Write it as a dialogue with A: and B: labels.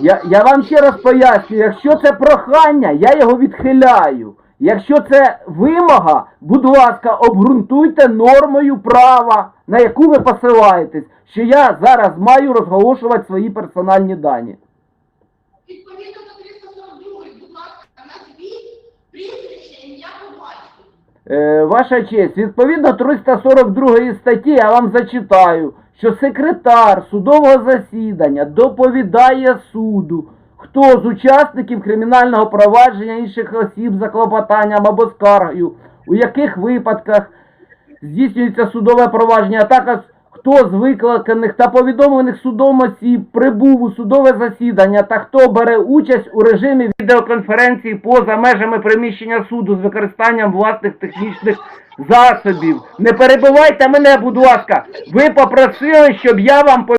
A: Я, я вам ще раз пояснюю, якщо це прохання, я його відхиляю. Якщо це вимога, будь ласка, обґрунтуйте нормою права, на яку ви посилаєтесь, що я зараз маю розголошувати свої персональні дані.
B: Відповідно до 342, будь ласка, назвіть прізвище, ім'я по батьку.
A: Е, ваша честь, відповідно 342 статті я вам зачитаю, що секретар судового засідання доповідає суду, хто з учасників кримінального провадження інших осіб за клопотанням або скаргою, у яких випадках здійснюється судове провадження, а також хто з викликаних та повідомлених судом осіб прибув у судове засідання та хто бере участь у режимі відеоконференції поза межами приміщення суду з використанням власних технічних засобів. Не перебивайте мене, будь ласка. Ви попросили, щоб я вам